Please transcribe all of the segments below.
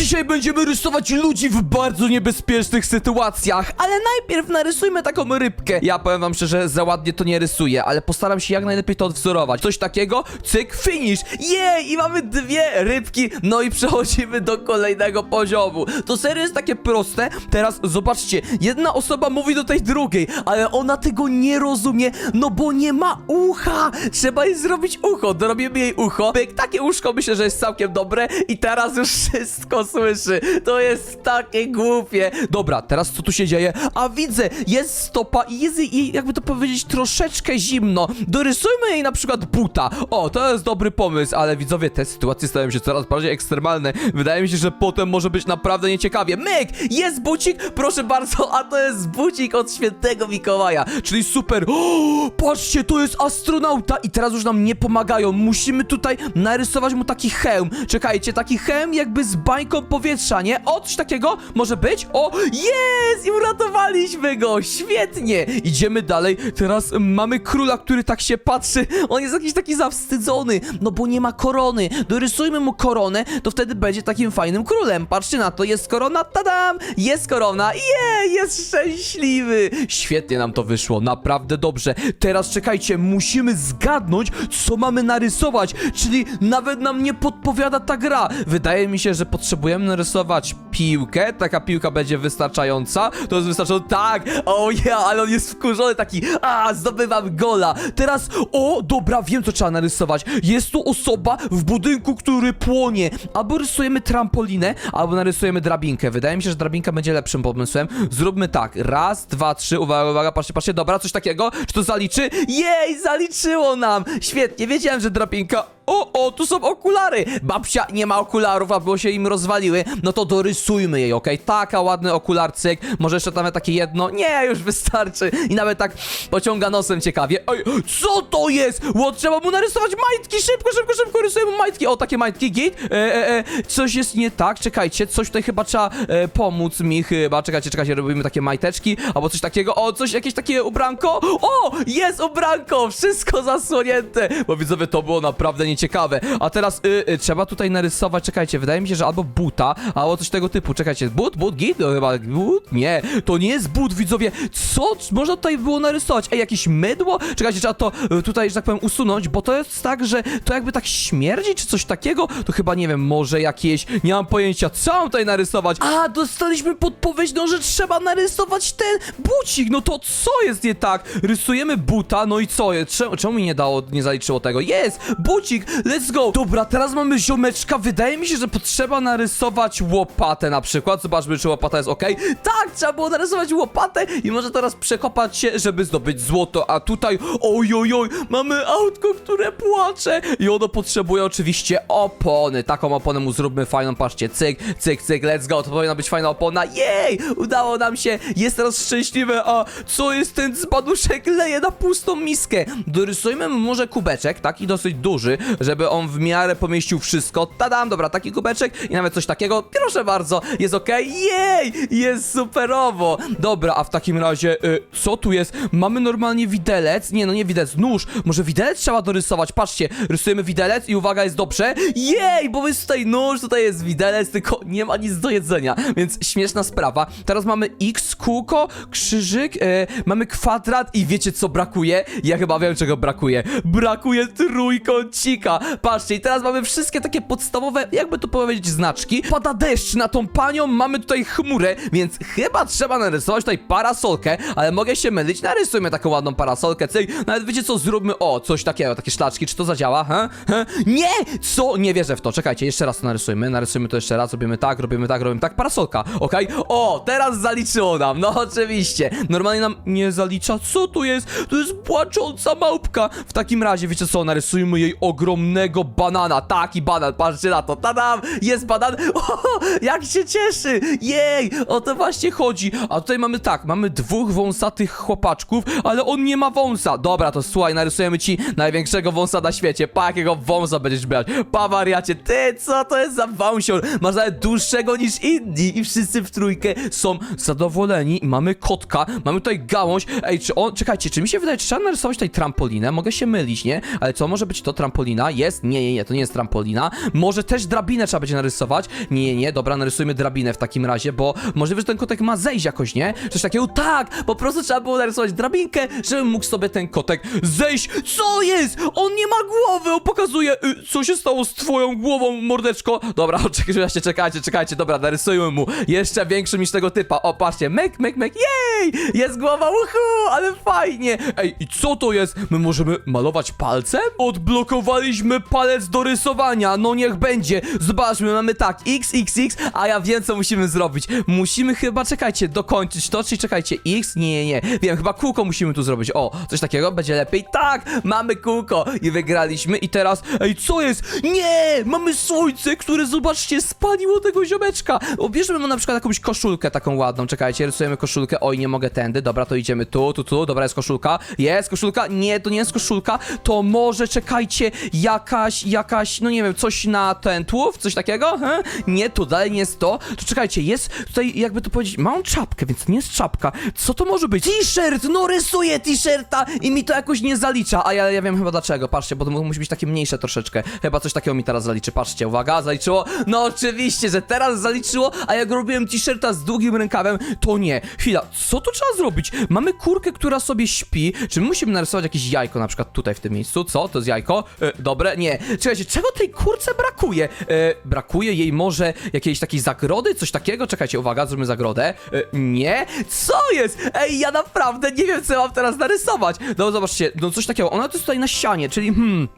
Dzisiaj będziemy rysować ludzi w bardzo niebezpiecznych sytuacjach, ale najpierw narysujmy taką rybkę. Ja powiem wam szczerze, za ładnie to nie rysuję, ale postaram się jak najlepiej to odwzorować. Coś takiego, cyk, finish. Jej, i mamy dwie rybki, no i przechodzimy do kolejnego poziomu. To serio jest takie proste. Teraz zobaczcie, jedna osoba mówi do tej drugiej, ale ona tego nie rozumie, no bo nie ma ucha. Trzeba jej zrobić ucho, dorobimy jej ucho. Pyk, takie uszko myślę, że jest całkiem dobre i teraz już wszystko słyszy. To jest takie głupie. Dobra, teraz co tu się dzieje? A widzę, jest stopa i jest jej, jakby to powiedzieć, troszeczkę zimno. Dorysujmy jej na przykład buta. O, to jest dobry pomysł, ale widzowie, te sytuacje stają się coraz bardziej ekstremalne. Wydaje mi się, że potem może być naprawdę nieciekawie. Myk! Jest bucik, proszę bardzo, a to jest bucik od świętego Mikołaja, czyli super. O, patrzcie, to jest astronauta i teraz już nam nie pomagają. Musimy tutaj narysować mu taki hełm. Czekajcie, taki hełm jakby z bańką powietrza, nie? O, coś takiego może być? O, jest! I uratowaliśmy go! Świetnie! Idziemy dalej. Teraz mamy króla, który tak się patrzy. On jest jakiś taki zawstydzony, no bo nie ma korony. Dorysujmy mu koronę, to wtedy będzie takim fajnym królem. Patrzcie na to, jest korona, tadam! Jest korona, jej, jest szczęśliwy! Świetnie nam to wyszło, naprawdę dobrze. Teraz czekajcie, musimy zgadnąć, co mamy narysować, czyli nawet nam nie podpowiada ta gra. Wydaje mi się, że potrzebujemy narysować piłkę, taka piłka będzie wystarczająca. To jest wystarczająco, tak! O ja, ale on jest wkurzony taki, a, zdobywam gola. Teraz, o, dobra, wiem, co trzeba narysować. Jest tu osoba w budynku, który płonie. Albo rysujemy trampolinę, albo narysujemy drabinkę. Wydaje mi się, że drabinka będzie lepszym pomysłem. Zróbmy tak, raz, dwa, trzy, uwaga, uwaga, patrzcie, patrzcie, dobra, coś takiego. Czy to zaliczy? Jej, zaliczyło nam! Świetnie, wiedziałem, że drabinka... O, o, tu są okulary! Babcia nie ma okularów, albo się im rozwaliły. No to dorysujmy jej, okej? Taka ładny okularcyk. Może jeszcze nawet takie jedno? Nie, już wystarczy. I nawet tak pociąga nosem ciekawie. Oj, co to jest? Ło, trzeba mu narysować majtki! Szybko, szybko, szybko rysuję mu majtki. O, takie majtki, git. E, e, e, coś jest nie tak, czekajcie. Coś tutaj chyba trzeba e, pomóc mi chyba. Czekajcie, czekajcie, robimy takie majteczki. Albo coś takiego. O, coś, jakieś takie ubranko. O, jest ubranko! Wszystko zasłonięte. Bo widzowie, to było naprawdę nieciekawe. A teraz y, y, trzeba tutaj narysować, czekajcie, wydaje mi się, że albo buta, albo coś tego typu. Czekajcie, but, but, git? No chyba but? Nie, to nie jest but, widzowie. Co można tutaj było narysować? Ej, jakieś mydło? Czekajcie, trzeba to y, tutaj, że tak powiem, usunąć, bo to jest tak, że to jakby tak śmierdzi, czy coś takiego? To chyba, nie wiem, może jakieś, nie mam pojęcia, co mam tutaj narysować? A, dostaliśmy podpowiedź, no, że trzeba narysować ten bucik, no to co jest nie tak? Rysujemy buta, no i co? Czemu, czemu mi nie dało, nie zaliczyło tego? Jest! Bucik! Let's go! Dobra, teraz mamy ziomeczka. Wydaje mi się, że potrzeba narysować łopatę na przykład. Zobaczmy, czy łopata jest ok. Tak, trzeba było narysować łopatę i może teraz przekopać się, żeby zdobyć złoto. A tutaj, oj, oj, mamy autko, które płacze i ono potrzebuje oczywiście opony. Taką oponę mu zróbmy fajną, patrzcie, cyk, cyk, cyk, let's go. To powinna być fajna opona. Jej! Udało nam się, jest teraz szczęśliwe. A co jest ten dzbanuszek? Leje na pustą miskę. Dorysujmy może kubeczek, taki dosyć duży, żeby on w miarę pomieścił wszystko. Tadam, dobra, taki kubeczek i nawet coś takiego. Proszę bardzo, jest ok. Jej! Jest superowo. Dobra, a w takim razie, y, co tu jest? Mamy normalnie widelec. Nie, no nie widelec, nóż. Może widelec trzeba dorysować. Patrzcie, rysujemy widelec i uwaga, jest dobrze. Jej, bo jest tutaj nóż, tutaj jest widelec, tylko nie ma nic do jedzenia, więc śmieszna sprawa. Teraz mamy X, kółko, krzyżyk, y, mamy kwadrat i wiecie co brakuje? Ja chyba wiem czego brakuje. Brakuje trójkącika. Patrzcie, i teraz mamy wszystkie takie podstawowe, jakby to powiedzieć, znaczki. Pada deszcz na tą panią, mamy tutaj chmurę, więc chyba trzeba narysować tutaj parasolkę, ale mogę się mylić, narysujmy taką ładną parasolkę, cyk. Nawet wiecie co, zróbmy, o, coś takiego, takie szlaczki, czy to zadziała, he? he? Nie! Co? Nie wierzę w to, czekajcie, jeszcze raz to narysujmy, narysujmy to jeszcze raz, robimy tak, robimy tak, robimy tak, parasolka, okej? O, teraz zaliczyło nam, no oczywiście. Normalnie nam nie zalicza, co tu jest? To jest płacząca małpka. W takim razie, wiecie co, narysujmy jej ogromnego banana, taki banan, patrzcie na to, tadam, jest banan, o, jak się cieszy, jej, o to właśnie chodzi. A tutaj mamy tak, mamy dwóch wąsatych chłopaczków, ale on nie ma wąsa. Dobra, to słuchaj, narysujemy ci największego wąsa na świecie, pa jakiego wąsa będziesz brać, pa wariacie, ty, co to jest za wąsior? Masz nawet dłuższego niż inni i wszyscy w trójkę są zadowoleni. Mamy kotka, mamy tutaj gałąź, ej, czy on, czekajcie, czy mi się wydaje, czy trzeba narysować tutaj trampolinę? Mogę się mylić, nie? Ale co, może być to trampolina? Trampolina, jest? Nie, nie, nie, to nie jest trampolina. Może też drabinę trzeba będzie narysować? Nie, nie, nie, dobra, narysujmy drabinę w takim razie, bo możliwe, że ten kotek ma zejść jakoś, nie? Coś takiego, tak, po prostu trzeba było narysować drabinkę, żeby mógł sobie ten kotek zejść. Co jest? On nie ma głowy, on pokazuje, y, co się stało z twoją głową, mordeczko. Dobra, oczywiście, czekajcie, czekajcie, dobra, narysujmy mu jeszcze większy niż tego typa. O, patrzcie, mek, mek, mek, jej! Jest głowa, uhu, ale fajnie. Ej, i co to jest? My możemy malować palcem? Odblokowaliśmy palec do rysowania, no niech będzie. Zobaczmy, mamy tak, x, x, x, a ja wiem, co musimy zrobić. Musimy chyba, czekajcie, dokończyć to, czyli czekajcie, x, nie, nie, nie, wiem, chyba kółko musimy tu zrobić. O, coś takiego, będzie lepiej. Tak, mamy kółko i wygraliśmy i teraz, ej, co jest? Nie, mamy słońce, które, zobaczcie, spaliło tego ziomeczka. Obierzmy mu na przykład jakąś koszulkę taką ładną, czekajcie, rysujemy koszulkę, oj, nie mogę tędy, dobra, to idziemy tu, tu, tu, dobra, jest koszulka, jest koszulka, nie, to nie jest koszulka, to może, czekajcie, jakaś, jakaś, no nie wiem, coś na ten tłów, coś takiego, he? Nie, to dalej nie jest to, to czekajcie, jest tutaj, jakby to powiedzieć, mam czapkę, więc nie jest czapka, co to może być? T-shirt, no rysuję t-shirta i mi to jakoś nie zalicza, a ja, ja wiem chyba dlaczego, patrzcie, bo to mu- musi być takie mniejsze troszeczkę, chyba coś takiego mi teraz zaliczy, patrzcie, uwaga, zaliczyło, no oczywiście, że teraz zaliczyło, a jak robiłem t-shirta z długim rękawem, to nie, chwila, co tu trzeba zrobić? Mamy kurkę, która sobie śpi, czy my musimy narysować jakieś jajko na przykład tutaj w tym miejscu, co, to jest jajko? E, dobre, nie, czekajcie, czego tej kurce brakuje? E, brakuje jej może jakiejś takiej zagrody, coś takiego? Czekajcie, uwaga, zróbmy zagrodę. E, nie? Co jest? Ej, ja naprawdę nie wiem, co mam teraz narysować. No zobaczcie, no coś takiego, ona to jest tutaj na ścianie, czyli hmm...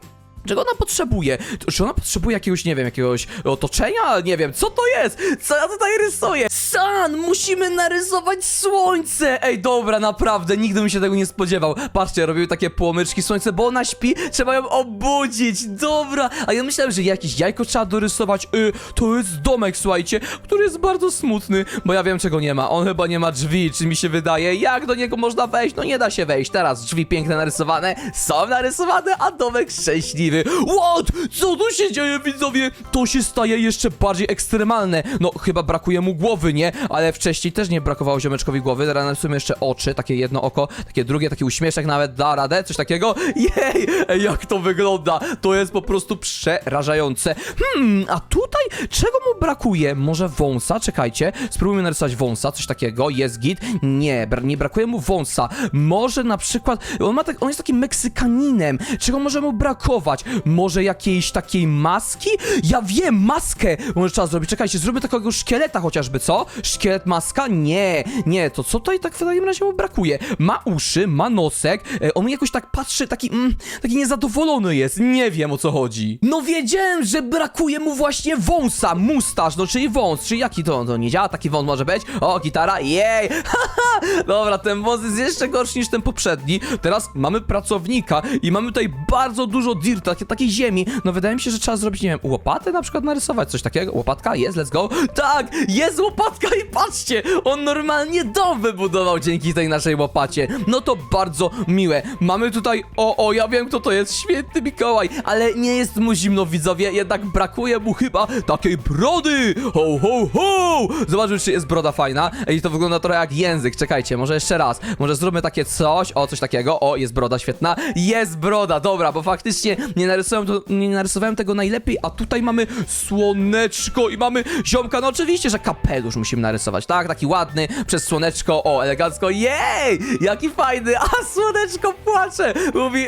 Czego ona potrzebuje? Czy ona potrzebuje jakiegoś, nie wiem, jakiegoś otoczenia? Nie wiem, co to jest? Co ja tutaj rysuję? Sun! Musimy narysować słońce! Ej, dobra, naprawdę, nigdy bym się tego nie spodziewał. Patrzcie, robiły takie płomyczki słońce, bo ona śpi, trzeba ją obudzić. Dobra, a ja myślałem, że jakieś jajko trzeba dorysować. Y, to jest domek, słuchajcie, który jest bardzo smutny, bo ja wiem, czego nie ma. On chyba nie ma drzwi, czy mi się wydaje. Jak do niego można wejść? No nie da się wejść. Teraz drzwi piękne narysowane, są narysowane, a domek szczęśliwy. What? Co tu się dzieje, widzowie? To się staje jeszcze bardziej ekstremalne. No, chyba brakuje mu głowy, nie? Ale wcześniej też nie brakowało ziomeczkowi głowy. Teraz narysujemy jeszcze oczy, takie jedno oko, takie drugie, taki uśmieszek nawet da radę, coś takiego. Jej! Ej, jak to wygląda? To jest po prostu przerażające. Hmm, a tutaj czego mu brakuje? Może wąsa? Czekajcie, spróbujmy narysować wąsa, coś takiego. Jest git? Nie, nie brakuje mu wąsa. Może na przykład, on ma tak, on jest takim Meksykaninem. Czego może mu brakować? Może jakiejś takiej maski? Ja wiem, maskę może trzeba zrobić. Czekajcie, zróbmy takiego szkieleta chociażby, co? Szkielet, maska? Nie, nie, to co tutaj tak w takim razie mu brakuje? Ma uszy, ma nosek, e, on jakoś tak patrzy, taki, mm, taki niezadowolony jest, nie wiem o co chodzi. No wiedziałem, że brakuje mu właśnie wąsa, mustaż, no czyli wąs, czyli jaki to, to nie działa, taki wąs może być? O, gitara, jej, dobra, ten wąs jest jeszcze gorszy niż ten poprzedni, teraz mamy pracownika i mamy tutaj bardzo dużo dirta, takiej, takiej ziemi, no wydaje mi się, że trzeba zrobić, nie wiem, łopatę na przykład narysować, coś takiego, łopatka, jest, let's go, tak, jest łopatka i patrzcie, on normalnie dom wybudował dzięki tej naszej łopacie, no to bardzo miłe, mamy tutaj, o, o, ja wiem kto to jest, święty Mikołaj, ale nie jest mu zimno, widzowie, jednak brakuje mu chyba takiej brody, ho, ho, ho, zobaczmy, czy jest broda fajna, i to wygląda trochę jak język, czekajcie, może jeszcze raz, może zróbmy takie coś, o, coś takiego, o, jest broda, świetna, jest broda, dobra, bo faktycznie nie narysowałem, to, nie narysowałem tego najlepiej, a tutaj mamy słoneczko i mamy ziomka, no oczywiście, że kapelusz musimy narysować, tak, taki ładny, przez słoneczko, o, elegancko, jej, jaki fajny, a słoneczko płacze, mówi,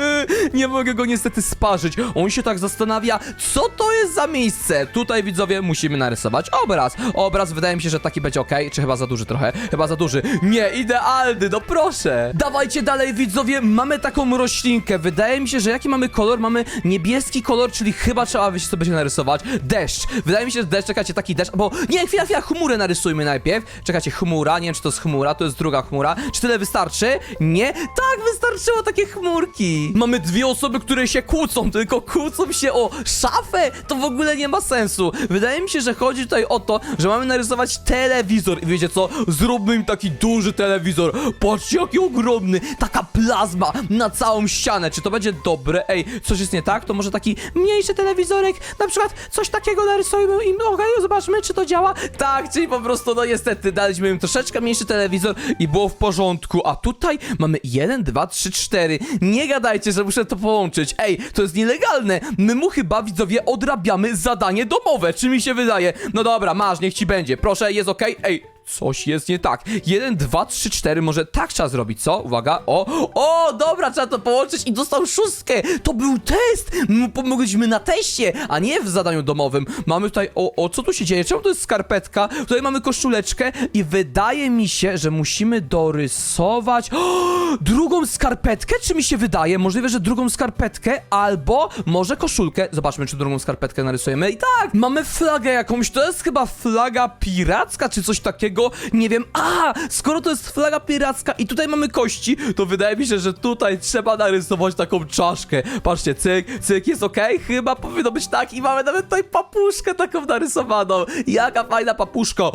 nie mogę go niestety sparzyć, on się tak zastanawia, co to jest za miejsce, tutaj widzowie musimy narysować obraz, obraz wydaje mi się, że taki będzie ok, czy chyba za duży trochę, chyba za duży, nie, idealny, no proszę, dawajcie dalej widzowie, mamy taką roślinkę, wydaje mi się, że jaki mamy kolor, mamy niebieski kolor, czyli chyba trzeba by się sobie narysować, deszcz, wydaje mi się, że deszcz, czekajcie, taki deszcz, bo, nie, chwila, chwila, chmurę narysujmy najpierw, czekajcie, chmura, nie wiem, czy to jest chmura, to jest druga chmura, czy tyle wystarczy? Nie? Tak, wystarczyło takie chmurki. Mamy dwie osoby, które się kłócą, tylko kłócą się o szafę, to w ogóle nie ma sensu. Wydaje mi się, że chodzi tutaj o to, że mamy narysować telewizor. I wiecie co, zróbmy im taki duży telewizor, patrzcie jaki ogromny, taka plazma na całą ścianę, czy to będzie dobre? Ej, coś jest nie tak? To może taki mniejszy telewizorek, na przykład coś takiego narysujmy im, okej, zobaczmy, czy to działa. Tak, tak, czyli po prostu, no niestety, daliśmy im troszeczkę mniejszy telewizor i było w porządku, a tutaj mamy 1, 2, 3, 4. Nie gadajcie, że muszę to połączyć. Ej, to jest nielegalne. My mu chyba, widzowie, odrabiamy zadanie domowe, czy mi się wydaje? No dobra, masz, niech ci będzie. Proszę, jest okej? Ej, Coś jest nie tak. 1, 2, 3, 4, może tak trzeba zrobić, co? Uwaga, o, o, dobra, trzeba to połączyć i dostał szóstkę. To był test. Pomogliśmy na teście, a nie w zadaniu domowym. Mamy tutaj, o, o, co tu się dzieje? Czemu to jest skarpetka? Tutaj mamy koszuleczkę i wydaje mi się, że musimy dorysować o, drugą skarpetkę, czy mi się wydaje? Możliwe, że drugą skarpetkę albo może koszulkę. Zobaczmy, czy drugą skarpetkę narysujemy. I tak, mamy flagę jakąś. To jest chyba flaga piracka, czy coś takiego. Nie wiem. A, skoro to jest flaga piracka i tutaj mamy kości, to wydaje mi się, że tutaj trzeba narysować taką czaszkę. Patrzcie, cyk, cyk, jest okej? Chyba powinno być tak i mamy nawet tutaj papuszkę taką narysowaną. Jaka fajna papuszka. O,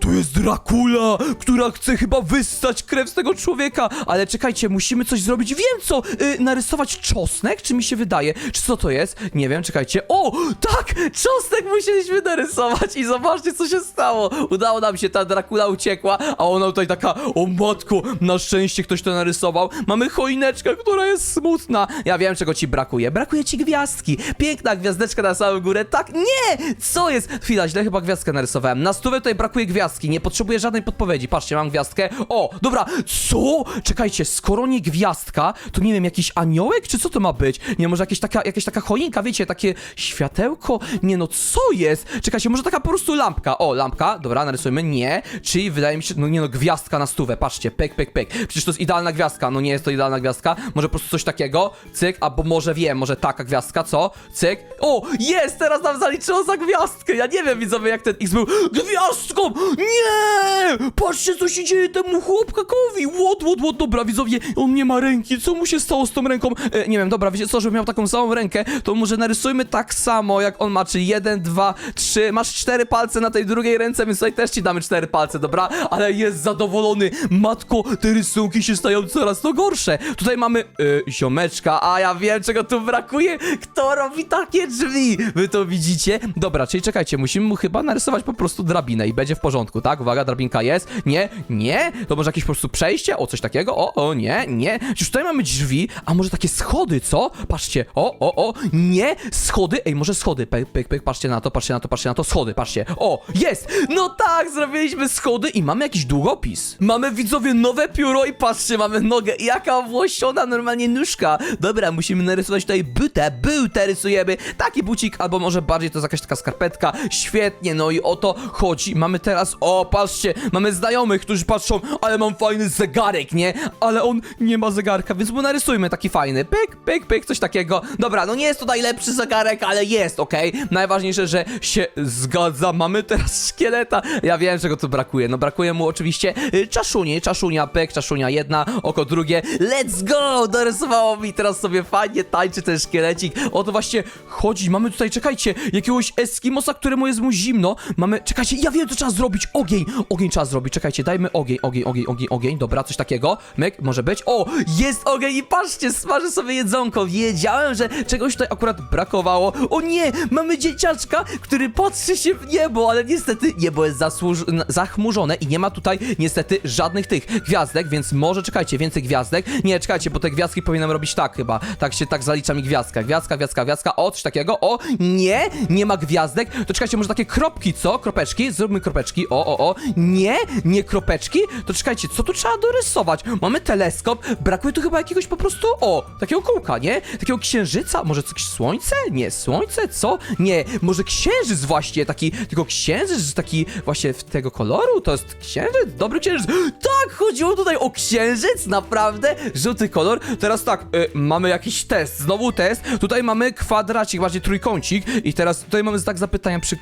to jest Dracula, która chce chyba wyssać krew z tego człowieka. Ale czekajcie, musimy coś zrobić. Wiem co, y, narysować czosnek, czy mi się wydaje? Czy co to jest? Nie wiem, czekajcie. O, tak, czosnek musieliśmy narysować i zobaczcie, co się stało. Udało nam się, ta Dracula uciekła, a ona tutaj taka, o matko, na szczęście ktoś to narysował. Mamy choineczkę, która jest smutna. Ja wiem, czego ci brakuje. Brakuje ci gwiazdki. Piękna gwiazdeczka na samą górę. Tak, nie! Co jest? Chwila, źle chyba gwiazdkę narysowałem. Na stówę tutaj brakuje gwiazdki. Nie potrzebuję żadnej podpowiedzi. Patrzcie, mam gwiazdkę. O, dobra. Co? Czekajcie, skoro nie gwiazdka, to nie wiem, jakiś aniołek, czy co to ma być? Nie, może jakieś taka, jakaś taka choinka, wiecie, takie światełko? Nie no, co jest? Czekajcie, może taka po prostu lampka. O, lampka, dobra, narysujmy. Nie, czyli wydaje mi się, no nie no, gwiazdka na stówę. Patrzcie, pek, pek, pek. Przecież to jest idealna gwiazdka. No nie jest to idealna gwiazdka. Może po prostu coś takiego. Cyk, albo może wiem, może taka gwiazdka, co? Cyk. O, jest! Teraz nam zaliczono za gwiazdkę. Ja nie wiem, widzowie, jak ten X był gwiazdką! Nie! Patrzcie, co się dzieje temu chłopkakowi! Łot, łot, łot, dobra, widzowie, on nie ma ręki. Co mu się stało z tą ręką? E, nie wiem, dobra, wiecie co, żeby miał taką samą rękę, to może narysujmy tak samo, jak on ma, czyli jeden, dwa, trzy. Masz cztery palce na tej drugiej ręce, więc tutaj też ci damy cztery palce, dobra? Ale jest zadowolony. Matko, te rysunki się stają coraz to gorsze. Tutaj mamy e, ziomeczka, a ja wiem, czego tu brakuje. Kto robi takie drzwi? Wy to widzicie? Dobra, czyli czekajcie, musimy mu chyba narysować po prostu drabinę i będzie w porządku, tak? Uwaga, drabinka jest. Nie, nie. To może jakieś po prostu przejście? O, coś takiego? O, o, nie, nie. Już tutaj mamy drzwi, a może takie schody, co? Patrzcie. O, o, o. Nie, schody. Ej, może schody. Pyk, pyk, pyk. Patrzcie na to, patrzcie na to, patrzcie na to. Schody, patrzcie. O, jest. No tak, zrobiliśmy schody i mamy jakiś długopis. Mamy, widzowie, nowe pióro i patrzcie, mamy nogę. Jaka włosiona normalnie nóżka. Dobra, musimy narysować tutaj butę. Butę rysujemy. Taki bucik, albo może bardziej to jest jakaś taka skarpetka. Świetnie, no i o to chodzi. Mamy teraz, o, patrzcie, mamy znajomych, którzy patrzą, ale mam fajny zegarek, nie? Ale on nie ma zegarka, więc mu narysujmy taki fajny. Pyk, pyk, pyk, coś takiego. Dobra, no nie jest to najlepszy zegarek, ale jest, okej? Najważniejsze, że się zgadza. Mamy teraz szkieleta. Ja wiem, czego brakuje. No brakuje mu oczywiście y, czaszuni. Czaszunia, pyk, czaszunia jedna, oko drugie. Let's go! Dorysowało mi teraz sobie fajnie tańczy ten szkielecik. O to właśnie chodzi. Mamy tutaj, czekajcie, jakiegoś Eskimosa, któremu jest mu zimno. Mamy, czekajcie, ja wiem, co trzeba zrobić. Ogień, ogień trzeba zrobić. Czekajcie, dajmy ogień, ogień, ogień, ogień, ogień. Dobra, coś takiego. Myk, może być. O, jest ogień i patrzcie, smażę sobie jedzonko. Wiedziałem, że czegoś tutaj akurat brakowało. O nie, mamy dzieciaczka, który patrzy się w niebo, ale niestety niebo jest zasłuż- zachmurzone i nie ma tutaj niestety żadnych tych gwiazdek, więc może czekajcie, więcej gwiazdek. Nie, czekajcie, bo te gwiazdki powinienem robić tak chyba. Tak się tak zalicza mi gwiazdka. Gwiazdka, gwiazdka, gwiazdka. O, coś takiego. O, nie, nie ma gwiazdek. To czekajcie, może takie kropki, co? Kropeczki, zróbmy kropeczki. O, o, o. Nie, nie kropeczki. To czekajcie, co tu trzeba dorysować? Mamy teleskop. Brakuje tu chyba jakiegoś po prostu, o, takiego kółka, nie? Takiego księżyca. Może coś słońce? Nie, słońce, co? Nie, może księżyc właśnie, taki, tylko księżyc taki właśnie w tego koloru? To jest księżyc? Dobry księżyc. Tak, chodziło tutaj o księżyc, naprawdę? Żółty kolor. Teraz tak, y, mamy jakiś test, znowu test. Tutaj mamy kwadracik, bardziej trójkącik i teraz tutaj mamy znak zapytania przy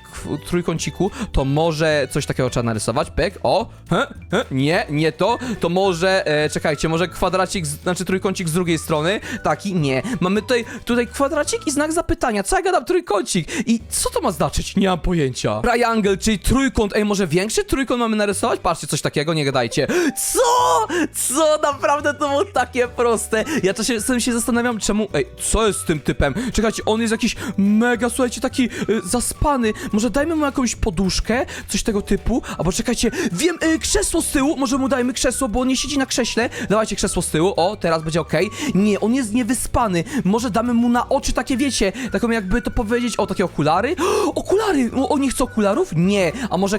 trójkąciku, to może coś takiego trzeba narysować, pyk, o, he, he, nie, nie to, to może, e, czekajcie, może kwadracik, znaczy trójkącik z drugiej strony, taki, nie. Mamy tutaj, tutaj kwadracik i znak zapytania, co ja gadam trójkącik i co to ma znaczyć? Nie mam pojęcia. Triangle, czyli trójkąt, ej, może większy najważniejszy trójkąt mamy narysować? Patrzcie, coś takiego, nie gadajcie. Co? Co? Naprawdę to było takie proste. Ja to się, zastanawiam, czemu... Ej, co jest z tym typem? Czekajcie, on jest jakiś mega, słuchajcie, taki y, zaspany. Może dajmy mu jakąś poduszkę, coś tego typu, albo czekajcie, wiem, y, krzesło z tyłu, może mu dajmy krzesło, bo on nie siedzi na krześle. Dawajcie krzesło z tyłu, o, teraz będzie okej. Nie, on jest niewyspany. Może damy mu na oczy takie, wiecie, taką jakby to powiedzieć, o, takie okulary. Okulary! O, on nie chce okularów? Nie. A może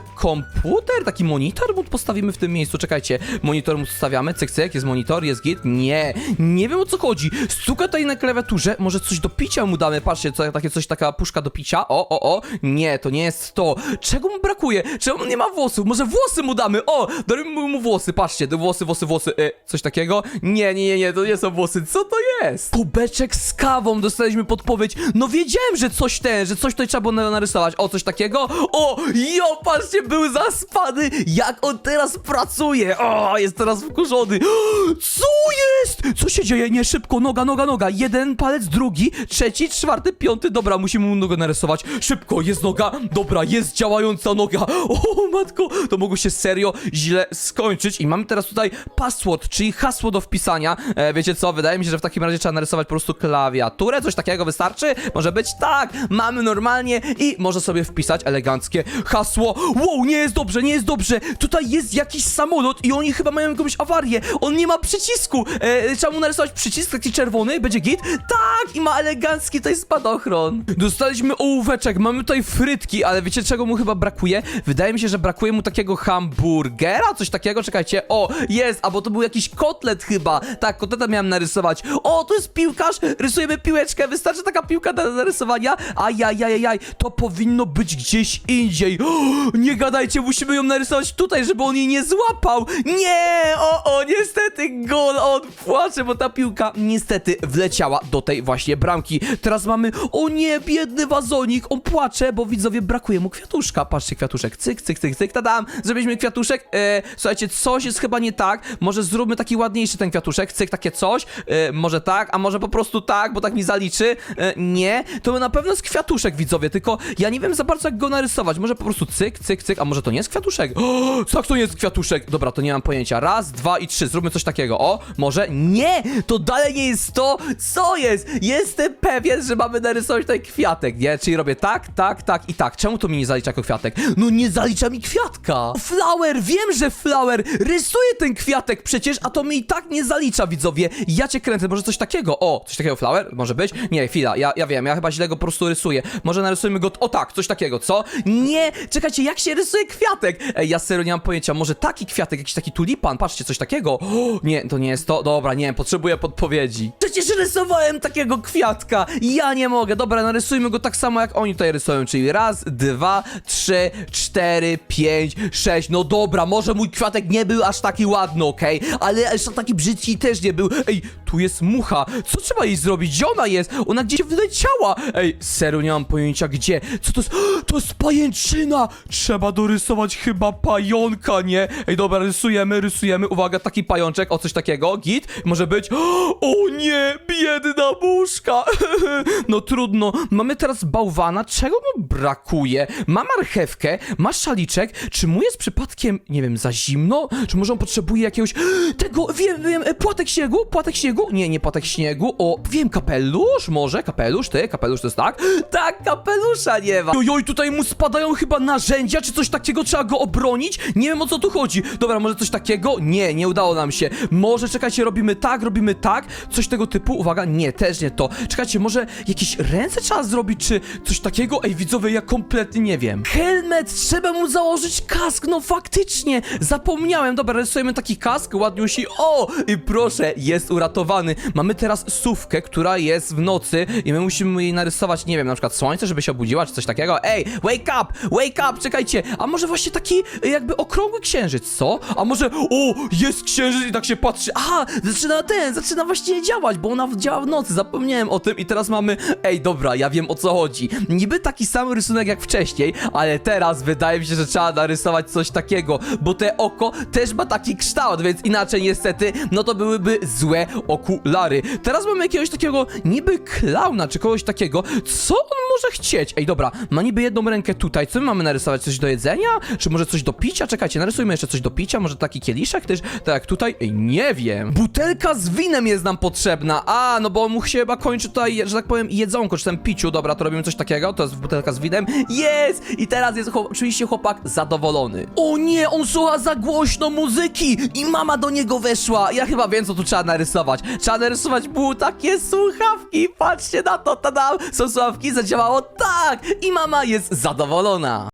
komputer? Taki monitor mu postawimy w tym miejscu. Czekajcie, monitor mu stawiamy, cyk, cyk, jest monitor, jest git. Nie, nie wiem o co chodzi. Stuka tutaj na klawiaturze, może coś do picia mu damy. Patrzcie, co, takie coś, taka puszka do picia. O, o, o. Nie, to nie jest to. Czego mu brakuje? Czemu nie ma włosów? Może włosy mu damy? O, damy mu włosy, patrzcie, włosy, włosy, włosy. E, coś takiego? Nie, nie, nie, nie, to nie są włosy. Co to jest? Kubeczek z kawą, dostaliśmy podpowiedź. No wiedziałem, że coś ten, że coś tutaj trzeba było na- narysować. O, coś takiego? O, jo, patrzcie, był zaspany. Jak on teraz pracuje. O, jest teraz wkurzony. Co jest? Co się dzieje? Nie, szybko, noga, noga, noga. Jeden palec, drugi, trzeci, czwarty, piąty. Dobra, musimy mu nogę narysować. Szybko, jest noga. Dobra, jest działająca noga. O, matko, to mogło się serio źle skończyć. I mamy teraz tutaj password, czyli hasło do wpisania. E, wiecie co, wydaje mi się, że w takim razie trzeba narysować po prostu klawiaturę. Coś takiego wystarczy? Może być tak. Mamy normalnie i może sobie wpisać eleganckie hasło. Wow, nie jest dobrze, nie jest dobrze. Tutaj jest jakiś samolot i oni chyba mają jakąś awarię. On nie ma przycisku. E, trzeba mu narysować przycisk taki czerwony, będzie git. Tak, i ma elegancki tutaj spadochron. Dostaliśmy ołóweczek, mamy tutaj frytki, ale wiecie czego mu chyba brakuje? Wydaje mi się, że brakuje mu takiego hamburgera, coś takiego, czekajcie. O, jest, albo to był jakiś kotlet chyba. Tak, kotleta miałem narysować. O, to jest piłkarz, rysujemy piłeczkę, wystarczy taka piłka do narysowania. Ajajajajaj, to powinno być gdzieś indziej. O, nie gadajcie, musimy ją narysować tutaj, żeby on jej nie złapał. Nie, o, o, niestety gol, on płacze, bo ta piłka niestety wleciała do tej właśnie bramki. Teraz mamy, o nie, biedny wazonik, on płacze, bo widzowie brakuje mu kwiatuszka. Patrzcie, kwiatuszek, cyk, cyk, cyk, cyk, tadam, zrobiliśmy kwiatuszek. E, słuchajcie, coś jest chyba nie tak, może zróbmy taki ładniejszy ten kwiatuszek, cyk, takie coś, e, może tak, a może po prostu tak, bo tak mi zaliczy. E, nie, to na pewno jest kwiatuszek, widzowie, tylko ja nie wiem za bardzo jak go narysować, może po prostu cyk, cyk, cyk, a może to nie kwiatuszek? O, tak to jest kwiatuszek, dobra, to nie mam pojęcia, raz, dwa i trzy, zróbmy coś takiego, o, może, nie, to dalej nie jest to, co jest, jestem pewien, że mamy narysować tutaj kwiatek, nie, czyli robię tak, tak, tak i tak, czemu to mi nie zalicza jako kwiatek? No nie zalicza mi kwiatka, flower, wiem, że flower, rysuję ten kwiatek przecież, a to mi i tak nie zalicza, widzowie, ja cię kręcę, może coś takiego, o, coś takiego flower, może być? Nie, chwila, ja, ja wiem, ja chyba źle go po prostu rysuję, może narysujmy go, o tak, coś takiego, co? Nie, czekajcie, jak się rysuje kwiatek? Ej, ja serio nie mam pojęcia, może taki kwiatek, jakiś taki tulipan, patrzcie, coś takiego, o, nie, to nie jest to, dobra, nie, potrzebuję podpowiedzi. Przecież rysowałem takiego kwiatka, ja nie mogę, dobra, narysujmy go tak samo, jak oni tutaj rysują, czyli raz, dwa, trzy, cztery, pięć, sześć, no dobra, może mój kwiatek nie był aż taki ładny, okej, ale aż taki brzydki też nie był, ej, tu jest mucha, co trzeba jej zrobić, gdzie ona jest, ona gdzieś wyleciała, ej, serio, nie mam pojęcia gdzie, co to jest, to jest pajęczyna, trzeba dorysować chyba pająka, nie, ej, dobra, rysujemy, rysujemy, uwaga, taki pajączek, o coś takiego, git, może być, o nie, biedna muszka, no trudno, mamy teraz bałwana, czego mu brakuje, ma marchewkę, ma szaliczek, czy mu jest przypadkiem, nie wiem, za zimno, czy może on potrzebuje jakiegoś, tego, wiem, wiem, płatek śniegu, płatek śniegu, nie, nie płatek śniegu, o, wiem, kapelusz, może, kapelusz, ty, kapelusz to jest tak, tak, kapelusza nie ma, ojoj, tutaj mu spadają chyba narzędzia, czy coś takiego, trzeba go obronić, nie wiem o co tu chodzi, dobra, może coś takiego, nie, nie udało nam się, może, czekajcie, robimy tak, robimy tak, coś tego typu, uwaga, nie, też nie to, czekajcie, może jakieś ręce trzeba zrobić, czy coś takiego, ej, widzowie, ja kompletnie nie wiem, helmet, trzeba mu założyć kask, no faktycznie, zapomniałem, dobra, rysujemy taki kask, ładniusi, o, i proszę, jest uratowany, mamy teraz sówkę, która jest w nocy i my musimy jej narysować, nie wiem, na przykład słońce, żeby się obudziła, czy coś takiego, ej, wake up, wake up, czekajcie, a może właśnie taki jakby okrągły księżyc, co? A może, o, jest księżyc i tak się patrzy, aha, zaczyna ten, zaczyna właśnie działać, bo ona działa w nocy, zapomniałem o tym i teraz mamy, ej, dobra, ja wiem o co chodzi, niby taki sam rysunek jak wcześniej, ale teraz wydaje mi się, że trzeba narysować coś takiego, bo te oko też ma taki kształt, więc inaczej niestety, no to byłyby złe okulary. Teraz mamy jakiegoś takiego niby klauna, czy kogoś takiego. Co on może chcieć? Ej, dobra, ma niby jedną rękę tutaj. Co my mamy narysować? Coś do jedzenia? Czy może coś do picia? Czekajcie, narysujmy jeszcze coś do picia. Może taki kieliszek też? Tak tutaj? Ej, nie wiem. Butelka z winem jest nam potrzebna. A, no bo mu się chyba kończy tutaj, że tak powiem, jedzonko, czy piciu. Dobra, to robimy coś takiego. To jest butelka z winem. Jest! I teraz jest chłop, oczywiście chłopak zadowolony. O nie, on słucha za głośno muzyki i mama do niego weszła. Ja chyba wiem, co tu trzeba narysować. Trzeba narysować mu takie słuchawki. Patrzcie na to, tada! Są słuchawki, zadziałało tak! I mama jest zadowolona.